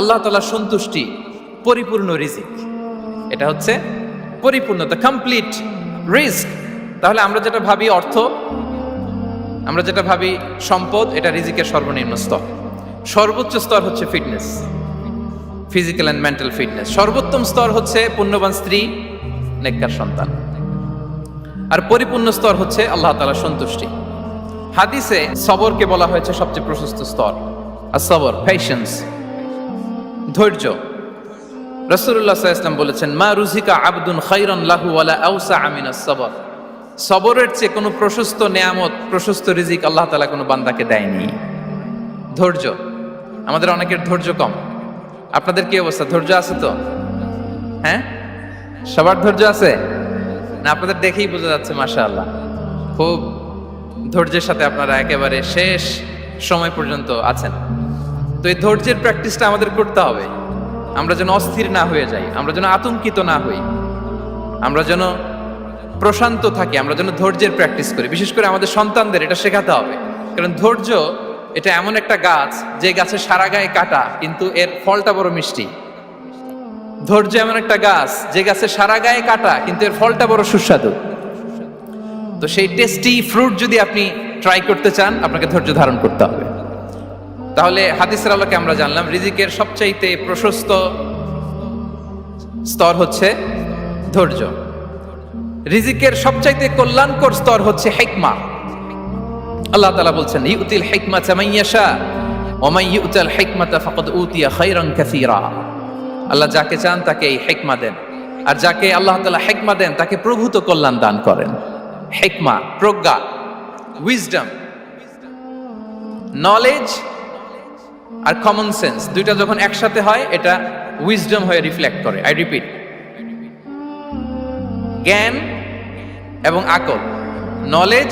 আল্লাহ তালা সন্তুষ্টি, পরিপূর্ণ রিজিক। এটা হচ্ছে পরিপূর্ণ দ্য কমপ্লিট রিস্ক তাহলে আমরা যেটা ভাবি অর্থ, আমরা যেটা ভাবি সম্পদ, এটা রিজিকের সর্বনিম্ন স্তর। সর্বোচ্চ স্তর হচ্ছে fitness physical and mental fitness সর্বোত্তম স্তর হচ্ছে পুণ্যবান স্ত্রী, নেককার সন্তান। আর পরিপূর্ণ স্তর হচ্ছে আল্লাহ তালা সন্তুষ্টি। হাদিসে সবরকে বলা হয়েছে সবচেয়ে প্রশস্ত স্তর। আর সবর পেশেন্স ধৈর্য। রসুল্লাহ ইসলাম বলেছেন, মা রুজিকা আব্দুন খাইরন লাহু ওয়ালা আউসা আমিনা সবর। সবরের চেয়ে কোনো প্রশস্ত নেয়ামত, প্রশস্ত রিজিক আল্লাহ তালা কোনো বান্দাকে দেয়নি। ধৈর্য। আমাদের অনেকের ধৈর্য কম। আপনাদের কি অবস্থা? ধৈর্য আছে তো? হ্যাঁ? সবার ধৈর্য আছে? না, আপনাদের দেখেই বোঝা যাচ্ছে মাশা আল্লাহ খুব ধৈর্যের সাথে আপনারা একেবারে শেষ সময় পর্যন্ত আছেন। তো এই ধৈর্যের প্র্যাকটিসটা আমাদের করতে হবে। আমরা যেন অস্থির না হয়ে যাই, আমরা যেন আতঙ্কিত না হই, আমরা যেন প্রশান্ত থাকি, আমরা যেন ধৈর্যের প্র্যাকটিস করি। বিশেষ করে আমাদের সন্তানদের এটা শেখাতে হবে। কারণ ধৈর্য, এটা এমন একটা গাছ, যে গাছে সারা গায়ে কাটা, কিন্তু এর ফলটা বড় মিষ্টি। ধৈর্য এমন একটা গাছ, যে গাছে সারা গায়ে কাটা, কিন্তু এর ফলটা বড় সুস্বাদু। তো সেই টেস্টি ফ্রুট যদি আপনি ট্রাই করতে চান, আপনাকে ধৈর্য ধারণ করতে হবে। তাহলে হাদিসের আলোকে আমরা জানলাম, রিজিকের সবচাইতে প্রশস্ত স্তর হচ্ছে ধৈর্য। রিজিকের সবচাইতে কল্যাণকর স্তর হচ্ছে হেকমা। আল্লাহ তালা বলছেন, ইউতিল হিকমা চামাইয়াশা ওমাই ইউতাল হিকমাতা ফাকাদ উতিয়া খাইরান কাসীরা। আল্লাহ যাকে চান তাকে এই হেকমা দেন। আর যাকে আল্লাহ তালা হেকমা দেন, তাকে প্রভূত কল্যাণ দান করেন। হেকমা, প্রজ্ঞা উইজডম নলেজ আর কমন সেন্স দুইটা যখন একসাথে হয়, এটা উইজডম হয়ে রিফ্লেক্ট করে। আই রিপিট জ্ঞান এবং আকল নলেজ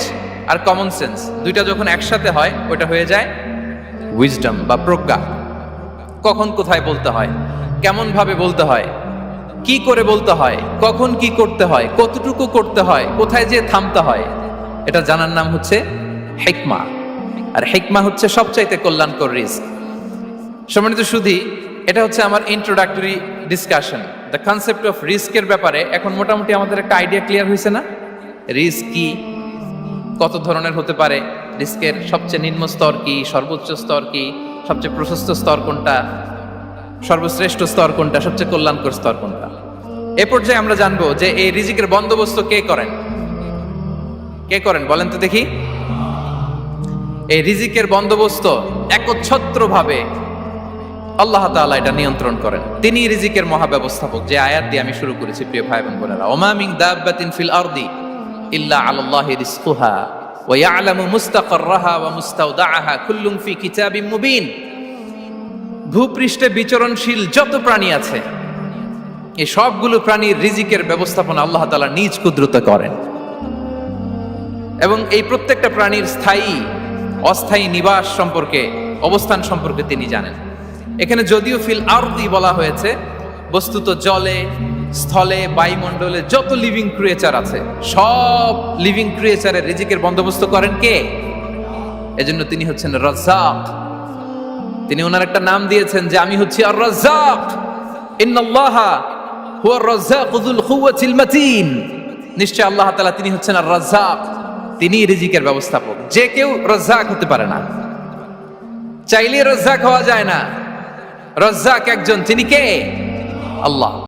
আর কমন সেন্স দুইটা যখন একসাথে হয়, ওটা হয়ে যায় উইজডম বা প্রজ্ঞা। কখন কোথায় বলতে হয় কেমন ভাবে বলতে হয়, কি করে বলতে হয়, কখন কি করতে হয়, কতটুকু করতে হয়, কোথায় যে থামতে হয়, এটা জানার নাম হচ্ছে হেকমা আর হেকমা হচ্ছে সবচাইতে কল্যাণকর রিস্ক। সম্মানিত সুধী, এটা হচ্ছে আমার introductory discussion the concept of রিস্কের ব্যাপারে এখন মোটামুটি আমাদের একটা আইডিয়া ক্লিয়ার হয়েছে না? রিস্ক কি? কত ধরনের হতে পারে? রিস্কের সবচেয়ে নিম্ন স্তর কি? সর্বোচ্চ স্তর কি? সবচেয়ে প্রশস্ত স্তর কোনটা? সর্বশ্রেষ্ঠ স্তর কোনটা? সবচেয়ে কল্যাণকর স্তর কোনটা? এ পর্যায়ে আমরা জানব যে এই রিজিকের বন্দোবস্ত কে করেন? কে করেন? বলেন তো দেখি। এই রিজিকের বন্দোবস্ত একচ্ছত্রভাবে আল্লাহ তাআলা এটা নিয়ন্ত্রণ করেন। তিনি রিজিকের মহাব্যবস্থাপক, যে আয়াত দিয়ে আমি শুরু করেছি, প্রিয় ভাই এবং বোনেরা। ওমা মিন দাব্বাতিন ফিল আরদি ইল্লা আলাল্লাহি রিজকুহা, ওয়া ইয়ালামু মুস্তাকাররাহা ওয়া মুস্তাওদাআহা কুল্লুম ফি কিতাবিম মুবিন। ভূপৃষ্ঠে বিচরণশীল যত প্রাণী আছে, এই সবগুলো প্রাণীর রিজিকের ব্যবস্থাপনা আল্লাহ তাআলা নিজ কুদরতে করেন। এবং এই প্রত্যেকটা প্রাণীর স্থায়ী, অস্থায়ী নিবাস সম্পর্কে, অবস্থান সম্পর্কে তিনি জানেন। এখানে যদিও ফিল আরদি বলা হয়েছে, বস্তুত জলে, স্থলে, বায়ুমণ্ডলে যত লিভিং ক্রিয়েচার আছে, সব লিভিং ক্রিয়েচারের রিজিকের বন্দোবস্ত করেন কে? এজন্য তিনি হচ্ছেন রাজ্জাক। তিনি ওনার একটা নাম দিয়েছেন যে আমি হচ্ছি আর রাজ্জাক ইন্নাল্লাহা হুয়া রাজ্জাক যুল কুওয়াতিল মাতিন। নিশ্চয় আল্লাহ তাআলা তিনি হচ্ছেন আর রাজ্জাক তিনি রিজিকের ব্যবস্থাপক। যে কেউ রাজ্জাক হতে পারে না। চাইলে রাজ্জাক হওয়া যায় না। রাজ্জাক একজন তিনি কে? আল্লাহ।